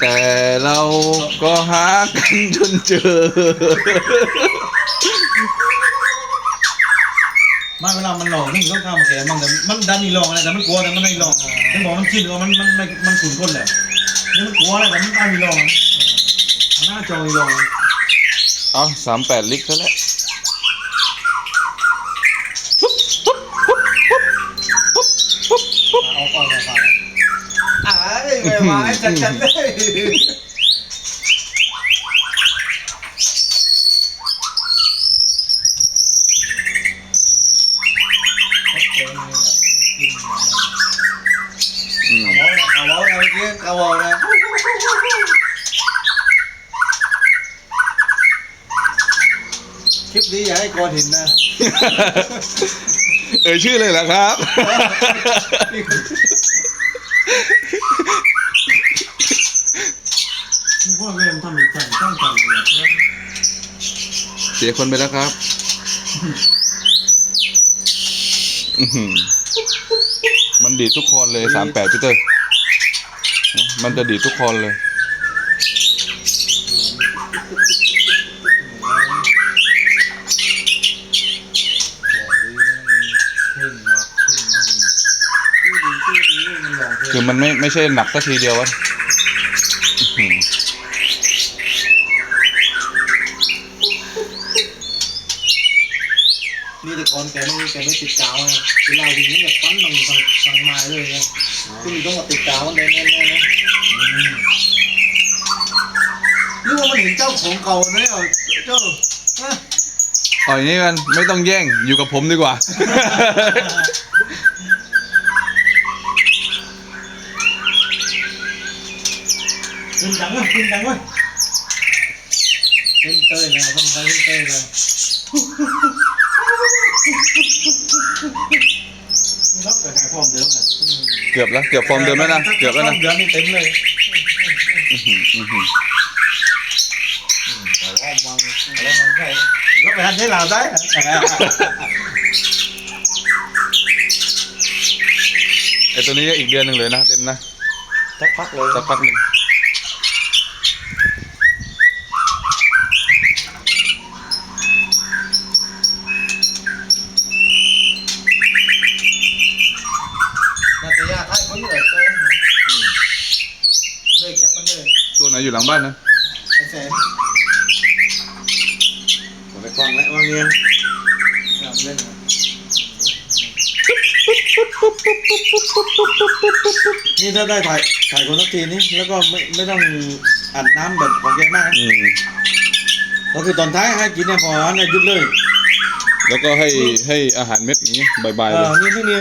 แต่เราก็หากันจนเจอม่เวลามันหลอกนี่มันต้องข้ามมาแกมันแต่มันดันนี่หลอกอะไรแต่มันกลัวแต่มันไม่หลอกมันบอกมันคิดว่ามันมันมันมันขุนคนแหละนี่มันกลัวอะไรแต่มันตายมีหลอกมันน่าจองมีหลอกเอาสามแปดลิกซะแล้วเอาก่อนเอาก่อนอ่าไม่มาจัดจัด เลยอืม เอาเอาเอาเกี้เอาเอานะคลิปนี้อย่าให้กอนเห็นนะ เอ่ยชื่อเลยเหรอครับ นี่พวกเวรทำเหมือนกันต้องกันเลย เสียคนไปแล้วครับมันดีดทุกคนเลยสามแปดพี่เตอร์มันจะดีดทุกคนเลย คือมันไม่ไม่ใช่หนักสักทีเดียววะอื้อหือ นี่แต่ก่อนแกไม่แกไม่ติดกาวนะเวลาวิ่งนี่แบบปั้นมันสั่งสั่งมาเลยนะคุณต้องมาติดกาวมันแน่แน่แน่นะนี่ว่ามันเห็นเจ้าของเก่าเนี่ยเจ้าฮะเอาอย่างนี้กันไม่ต้องแย่งอยู่กับผมดีกว่า กินจังเว้ยกินจังเว้ยเต้นเต้ยเลยต้องไปเต้นเต้ยเลยรับแต่หาฟอร์มเดิมนะ เกือบแล้วเกือบฟอร์มเดิมแล้วนะเกือบแล้วนะเดือนนี่เต็มเลยอื้อหืออื้อหือแต่ว่ามันแล้วมันใช่ก็ไปหันใช้ลาวได้นะไอตัวนี้ก็อีกเดือนหนึ่งเลยนะเต็มนะสักพักเลยสักพักหนึ่ง นาตยาไทยคนเหนื่อยเต้ยเลยแกมันเลย ตัวไหนอยู่หลังบ้านนะไอ้แสนผมไปฟังแล้วว่าเงี้ยเล่นนี่ถ้าได้ถ่ายถ่ายคนสักทีนี้แล้วก็ไม่ไม่ต้องอัดน้ำแบบของแกมากนะอืมก็คือตอนท้ายให้กินเนี่ยพอเนี่ยหยุดเลยแล้วก็ให้ให้อาหารเม็ดอย่างนี้บายเอๆเลอยนี่ไม่มี